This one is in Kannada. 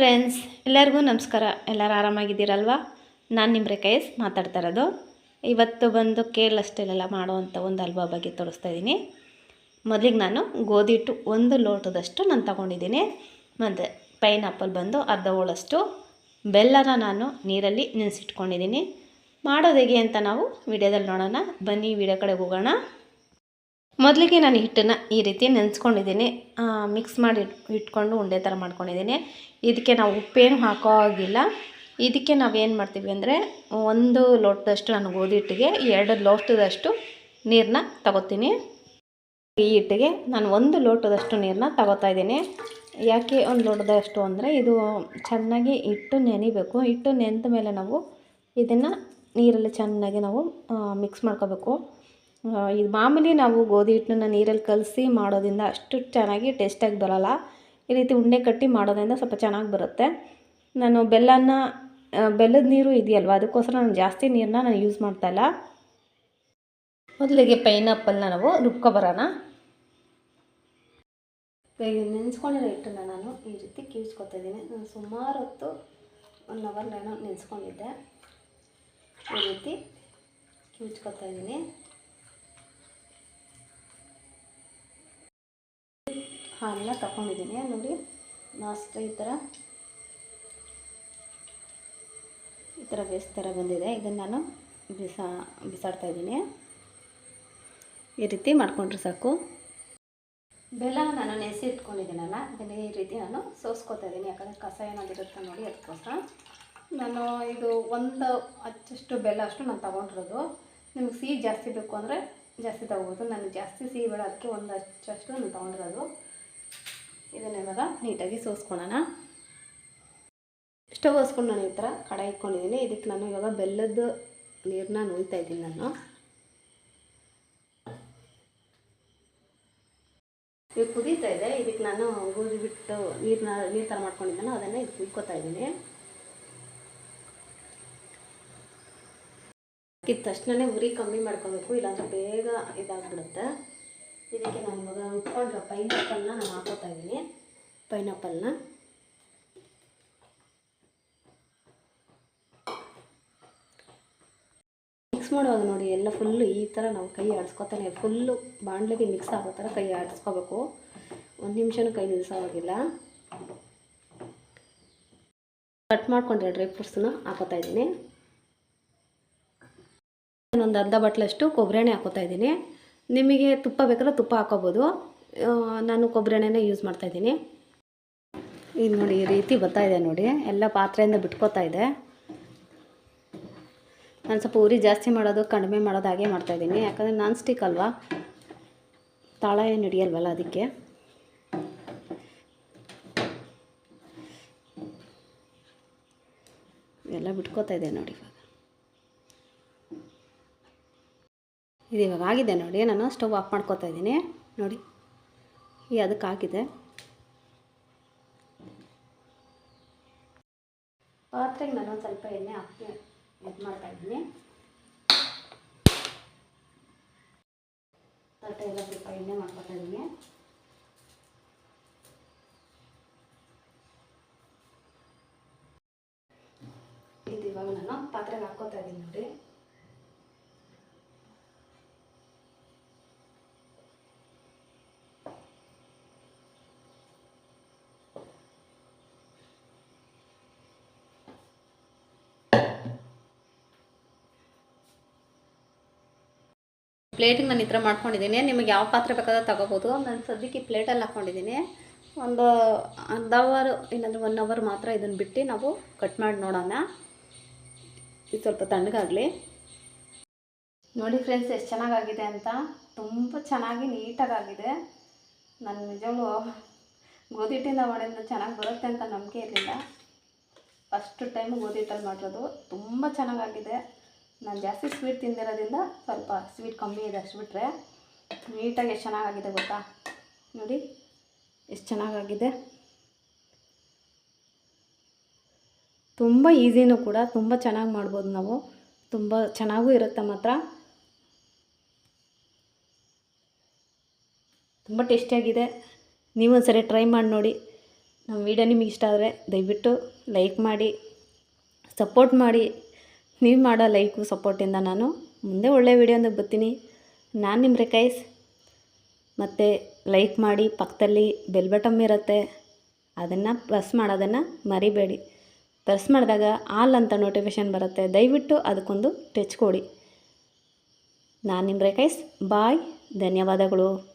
ಫ್ರೆಂಡ್ಸ್ ಎಲ್ಲರಿಗೂ ನಮಸ್ಕಾರ. ಎಲ್ಲರೂ ಆರಾಮಾಗಿದ್ದೀರಲ್ವಾ? ನಾನು ನಿಮ್ಮ ರೇಖಾಯಸ್ ಮಾತಾಡ್ತಾ ಇರೋದು. ಇವತ್ತು ಬಂದು ಕೇರಳ ಸ್ಟೈಲೆಲ್ಲ ಮಾಡುವಂಥ ಒಂದು ಹಲ್ವಾ ಬಗ್ಗೆ ತೋರಿಸ್ತಾ ಇದ್ದೀನಿ. ಮೊದಲಿಗೆ ನಾನು ಗೋಧಿ ಹಿಟ್ಟು ಒಂದು ಲೋಟದಷ್ಟು ನಾನು ತಗೊಂಡಿದ್ದೀನಿ. ಮತ್ತು ಪೈನಾಪಲ್ ಬಂದು ಅರ್ಧ ಹೋಳಷ್ಟು. ಬೆಲ್ಲನ ನಾನು ನೀರಲ್ಲಿ ನೆನೆಸಿಟ್ಕೊಂಡಿದ್ದೀನಿ. ಮಾಡೋದು ಹೇಗೆ ಅಂತ ನಾವು ವಿಡಿಯೋದಲ್ಲಿ ನೋಡೋಣ. ಬನ್ನಿ, ವಿಡಿಯೋ ಕಡೆಗೆ ಹೋಗೋಣ. ಮೊದಲಿಗೆ ನಾನು ಹಿಟ್ಟನ್ನು ಈ ರೀತಿ ನೆನೆಸ್ಕೊಂಡಿದ್ದೀನಿ. ಮಿಕ್ಸ್ ಮಾಡಿ ಇಟ್ಕೊಂಡು ಉಂಡೆ ಥರ ಮಾಡ್ಕೊಂಡಿದ್ದೀನಿ. ಇದಕ್ಕೆ ನಾವು ಉಪ್ಪೇನು ಹಾಕೋ ಹಾಗಿಲ್ಲ. ಇದಕ್ಕೆ ನಾವೇನು ಮಾಡ್ತೀವಿ ಅಂದರೆ ಒಂದು ಲೋಟದಷ್ಟು ನಾನು ಗೋಧಿ ಹಿಟ್ಟಿಗೆ, ಎರಡು ಲೋಟದಷ್ಟು ನೀರನ್ನ ತಗೋತೀನಿ. ಈ ಹಿಟ್ಟಿಗೆ ನಾನು ಒಂದು ಲೋಟದಷ್ಟು ನೀರನ್ನ ತಗೋತಾ ಇದ್ದೀನಿ. ಯಾಕೆ ಒಂದು ಲೋಟದಷ್ಟು ಅಂದರೆ ಇದು ಚೆನ್ನಾಗಿ ಹಿಟ್ಟು ನೆನಿಬೇಕು. ಹಿಟ್ಟು ನೆಂದ ಮೇಲೆ ನಾವು ಇದನ್ನು ನೀರಲ್ಲಿ ಚೆನ್ನಾಗಿ ನಾವು ಮಿಕ್ಸ್ ಮಾಡ್ಕೋಬೇಕು. ಇದು ಮಾಮೂಲಿ ನಾವು ಗೋಧಿ ಹಿಟ್ಟನ್ನ ನೀರಲ್ಲಿ ಕಲಸಿ ಮಾಡೋದ್ರಿಂದ ಅಷ್ಟು ಚೆನ್ನಾಗಿ ಟೇಸ್ಟಾಗಿ ಬರೋಲ್ಲ. ಈ ರೀತಿ ಉಂಡೆ ಕಟ್ಟಿ ಮಾಡೋದ್ರಿಂದ ಸ್ವಲ್ಪ ಚೆನ್ನಾಗಿ ಬರುತ್ತೆ. ನಾನು ಬೆಲ್ಲನ ಬೆಲ್ಲದ ನೀರು ಇದೆಯಲ್ವ? ಅದಕ್ಕೋಸ್ಕರ ನಾನು ಜಾಸ್ತಿ ನೀರನ್ನ ನಾನು ಯೂಸ್ ಮಾಡ್ತಾಯಿಲ್ಲ ಮೊದಲಿಗೆ ಪೈನಾಪಲ್ನ ನಾವು ರುಬ್ಕೊಬರೋಣ. ನೆನೆಸ್ಕೊಂಡಿರೋ ಹಿಟ್ಟನ್ನು ನಾನು ಈ ರೀತಿ ಕಿವಿಸ್ಕೊತಾ ಇದ್ದೀನಿ. ನಾನು ಸುಮಾರು ಹೊತ್ತು ಒನ್ ಅವರ್ ನಾನು ನೆನೆಸ್ಕೊಂಡಿದ್ದೆ. ಈ ರೀತಿ ಕೀಳ್ಸ್ಕೊತಾ ಇದ್ದೀನಿ. ಹಾಲೆಲ್ಲ ತಗೊಂಡಿದ್ದೀನಿ ನೋಡಿ ನಾಷ್ಟ ಈ ಥರ ಈ ಥರ ಬೇಸ್ ಥರ ಬಂದಿದೆ. ಇದನ್ನು ನಾನು ಬಿಸಾ, ಬಿಸಾಡ್ತಾ ಇದ್ದೀನಿ. ಈ ರೀತಿ ಮಾಡಿಕೊಂಡ್ರೆ ಸಾಕು. ಬೆಲ್ಲ ನಾನು ನೆನೆಸಿ ಇಟ್ಕೊಂಡಿದ್ದೀನಲ್ಲ, ಅದನ್ನು ಈ ರೀತಿ ನಾನು ಸೋಸ್ಕೋತಾ ಇದ್ದೀನಿ. ಯಾಕಂದರೆ ಕಸ ಏನಾಗಿರುತ್ತೆ ನೋಡಿ ಅದಕ್ಕೋಸ್ಕರ. ನಾನು ಇದು ಒಂದು ಅಚ್ಚಷ್ಟು ಬೆಲ್ಲ ಅಷ್ಟು ನಾನು ತೊಗೊಂಡಿರೋದು. ನಿಮ್ಗೆ ಸಿಹಿ ಜಾಸ್ತಿ ಬೇಕು ಅಂದರೆ ಜಾಸ್ತಿ ತೊಗೋಬೋದು. ನಾನು ಜಾಸ್ತಿ ಸಿಹಿ ಬೇಡ, ಅದಕ್ಕೆ ಒಂದು ಅಚ್ಚಷ್ಟು ನಾನು ತೊಗೊಂಡಿರೋದು. ಇದನ್ನ ನೀಟಾಗಿ ಸೋಸ್ಕೊಳ್ಳೋಣ ಸ್ಟವ್ ಹಸ್ಕೊಂಡು ನಾನು ಈ ಥರ ಕಡಾಯಿ ಇಟ್ಕೊಂಡಿದ್ದೀನಿ. ಇದಕ್ಕೆ ನಾನು ಇವಾಗ ಬೆಲ್ಲದ ನೀರನ್ನ ನೋಯ್ತಾ ಇದ್ದೀನಿ ನಾನು. ಈಗ ಕುದೀತಾ ಇದೆ. ಇದಕ್ಕೆ ನಾನು ಗೋಧಿ ಬಿಟ್ಟು ನೀರನ್ನ ನೀರು ಥರ ಮಾಡ್ಕೊಂಡಿದ್ದೆನೋ ಅದನ್ನು ಇದು ಕುಯ್ಕೋತಾ ಇದ್ದೀನಿ. ಇದ್ದ ತಕ್ಷಣನೇ ಉರಿ ಕಮ್ಮಿ ಮಾಡ್ಕೋಬೇಕು, ಇಲ್ಲಾಂದ್ರೆ ಬೇಗ ಇದಾಗ್ಬಿಡುತ್ತೆ. ಇದಕ್ಕೆ ನಾನು ಇವಾಗ ಉಟ್ಕೊಂಡಿರೋ ಪೈನಾಪಲ್ನ ನಾನು ಹಾಕೋತಾ ಇದ್ದೀನಿ. ಪೈನಾಪಲ್ನ ಮಿಕ್ಸ್ ಮಾಡುವಾಗ ನೋಡಿ, ಎಲ್ಲ ಫುಲ್ಲು ಈ ಥರ ನಾವು ಕೈ ಆಡಿಸ್ಕೊತಾನೆ ಫುಲ್ಲು ಬಾಣಲೆಗೆ ಮಿಕ್ಸ್ ಆಗೋ ಥರ ಕೈ ಆಡಿಸ್ಕೋಬೇಕು. ಒಂದು ನಿಮಿಷನೂ ಕೈ ನಿಲ್ಲಿಸೋವಾಗಿಲ್ಲ ಕಟ್ ಮಾಡ್ಕೊಂಡ್ರೆ ಡ್ರೈ ಫ್ರೂಟ್ಸ್ನ ಹಾಕೋತಾ ಇದ್ದೀನಿ. ಒಂದು ಅರ್ಧ ಬಟ್ಲಷ್ಟು ಕೊಬ್ಬರಿ ಎಣ್ಣೆ ಹಾಕೋತಾ ಇದ್ದೀನಿ. ನಿಮಗೆ ತುಪ್ಪ ಬೇಕಾದ್ರೆ ತುಪ್ಪ ಹಾಕೋಬೋದು. ನಾನು ಕೊಬ್ಬರಿ ಎಣ್ಣೆನೇ ಯೂಸ್ ಮಾಡ್ತಾಯಿದ್ದೀನಿ ಇದು ನೋಡಿ ಈ ರೀತಿ ಬರ್ತಾ ಇದೆ ನೋಡಿ. ಎಲ್ಲ ಪಾತ್ರೆಯಿಂದ ಬಿಟ್ಕೋತಾ ಇದೆ. ನಾನು ಸ್ವಲ್ಪ ಉರಿ ಜಾಸ್ತಿ ಮಾಡೋದು, ಕಡಿಮೆ ಮಾಡೋದು ಹಾಗೆ ಮಾಡ್ತಾಯಿದ್ದೀನಿ ಯಾಕಂದರೆ ನಾನ್ ಸ್ಟಿಕ್ ಅಲ್ವಾ? ತಾಳ ಏನು ಹಿಡಿಯಲ್ವಲ್ಲ ಅದಕ್ಕೆ. ಎಲ್ಲ ಬಿಟ್ಕೋತಾ ಇದೆ ನೋಡಿ ಇವಾಗ. ಇದು ಇವಾಗ ಆಗಿದೆ ನೋಡಿ, ನಾನು ಸ್ಟವ್ ಆಫ್ ಮಾಡ್ಕೋತಾ ಇದ್ದೀನಿ. ನೋಡಿ, ಈ ಅದಕ್ಕೆ ಹಾಕಿದೆ. ಪಾತ್ರೆಗೆ ನಾನು ಸ್ವಲ್ಪ ಎಣ್ಣೆ ಹಾಕಿ ಇದು ಮಾಡ್ತಾ ಇದ್ದೀನಿ. ತಟ್ಟೆ ಎಲ್ಲ ಸ್ವಲ್ಪ ಎಣ್ಣೆ ಮಾಡ್ಕೊತಾ ಇದ್ದೀನಿ. ಇದು ಇವಾಗ ನಾನು ಪಾತ್ರೆಗೆ ಹಾಕ್ಕೋತಾ ಇದ್ದೀನಿ ನೋಡಿ. ಪ್ಲೇಟಿಗೆ ನಾನು ಈ ಥರ ಮಾಡ್ಕೊಂಡಿದ್ದೀನಿ. ನಿಮಗೆ ಯಾವ ಪಾತ್ರೆ ಬೇಕಾದ್ರೆ ತಗೋಬೋದು. ನಾನು ಸದ್ಯಕ್ಕೆ ಈ ಪ್ಲೇಟಲ್ಲಿ ಹಾಕ್ಕೊಂಡಿದ್ದೀನಿ ಒಂದು ಅರ್ಧ ಅವರ್ ಇಲ್ಲಾಂದ್ರೆ ಒನ್ ಅವರ್ ಮಾತ್ರ ಇದನ್ನು ಬಿಟ್ಟು ನಾವು ಕಟ್ ಮಾಡಿ ನೋಡೋಣ. ಇದು ಸ್ವಲ್ಪ ತಣ್ಣಗಾಗಲಿ. ನೋಡಿ ಫ್ರೆಂಡ್ಸ್ ಎಷ್ಟು ಚೆನ್ನಾಗಾಗಿದೆ ಅಂತ. ತುಂಬ ಚೆನ್ನಾಗಿ ನೀಟಾಗಾಗಿದೆ. ನಾನು ನಿಜವಾಗ್ಲೂ ಗೋಧಿ ಹಿಟ್ಟಿಂದ ಮಾಡಿದ್ರೆ ಚೆನ್ನಾಗಿ ಬರುತ್ತೆ ಅಂತ ನಂಬಿಕೆ ಇರಲಿಲ್ಲ. ಫಸ್ಟ್ ಟೈಮ್ ಗೋಧಿ ಹಿಟ್ಟಲ್ಲಿ ಮಾಡಿರೋದು. ತುಂಬ ಚೆನ್ನಾಗಾಗಿದೆ. ನಾನು ಜಾಸ್ತಿ ಸ್ವೀಟ್ ತಿಂದಿರೋದ್ರಿಂದ ಸ್ವಲ್ಪ ಸ್ವೀಟ್ ಕಮ್ಮಿ ಇದೆ ಅಷ್ಟು ಬಿಟ್ಟರೆ ನೀಟಾಗಿ ಎಷ್ಟು ಚೆನ್ನಾಗಾಗಿದೆ ಗೊತ್ತಾ? ನೋಡಿ, ಎಷ್ಟು ಚೆನ್ನಾಗಾಗಿದೆ. ತುಂಬ ಈಸಿನೂ ಕೂಡ ತುಂಬ ಚೆನ್ನಾಗಿ ಮಾಡ್ಬೋದು ನಾವು. ತುಂಬ ಚೆನ್ನಾಗೂ ಇರುತ್ತೆ ಮಾತ್ರ. ತುಂಬ ಟೇಸ್ಟಿಯಾಗಿದೆ ನೀವು ಒಂದ್ಸರಿ ಟ್ರೈ ಮಾಡಿ ನೋಡಿ. ನಮ್ಮ ವಿಡಿಯೋ ನಿಮಗೆ ಇಷ್ಟ ಆದರೆ ದಯವಿಟ್ಟು ಲೈಕ್ ಮಾಡಿ ಸಪೋರ್ಟ್ ಮಾಡಿ. ನೀವು ಮಾಡೋ ಲೈಕು, ಸಪೋರ್ಟಿಂದ ನಾನು ಮುಂದೆ ಒಳ್ಳೆಯ ವಿಡಿಯೋಂದ ಬರ್ತೀನಿ ನಾನು ನಿಮ್ಮ ರೇಖಾಯಿಸ್ ಮತ್ತು ಲೈಕ್ ಮಾಡಿ, ಪಕ್ಕದಲ್ಲಿ ಬೆಲ್ ಬಟಮ್ ಇರುತ್ತೆ. ಅದನ್ನು ಪ್ರೆಸ್ ಮಾಡೋದನ್ನು ಮರಿಬೇಡಿ. ಪ್ರೆಸ್ ಮಾಡಿದಾಗ ಆಲ್ ಅಂತ ನೋಟಿಫಿಕೇಷನ್ ಬರುತ್ತೆ. ದಯವಿಟ್ಟು ಅದಕ್ಕೊಂದು ಟಚ್ ಕೊಡಿ. ನಾನು ನಿಮ್ಮ ರೇಖಾಯಿಸ್ ಬಾಯ್. ಧನ್ಯವಾದಗಳು.